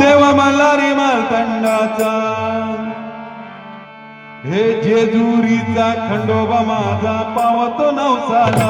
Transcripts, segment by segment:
देवा मला रे हे जेजुरीचा खंडोबा माझा पावतो नवसाला.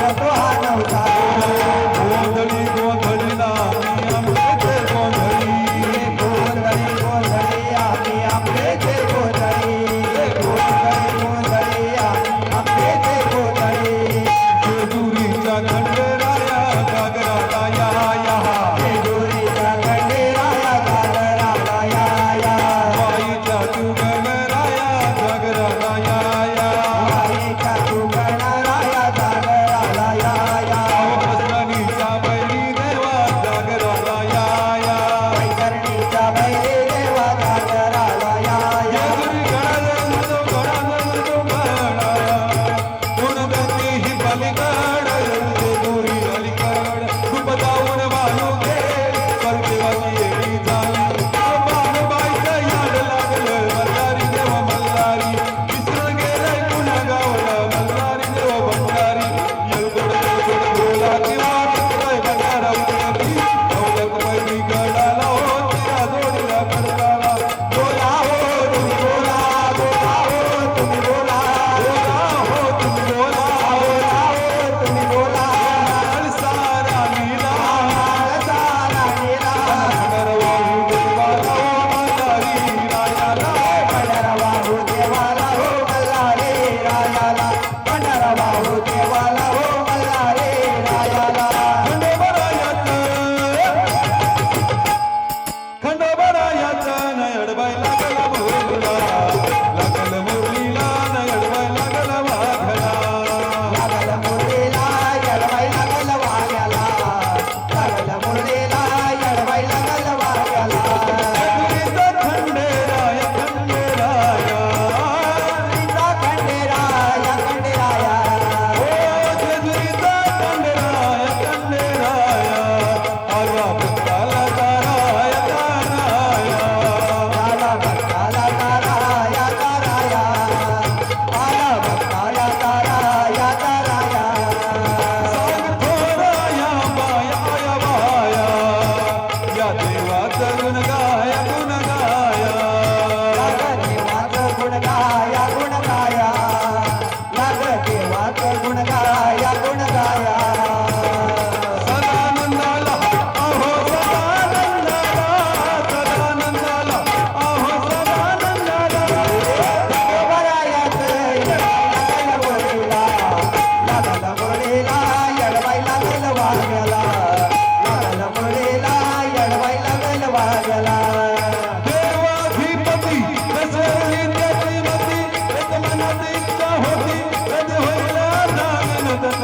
भारत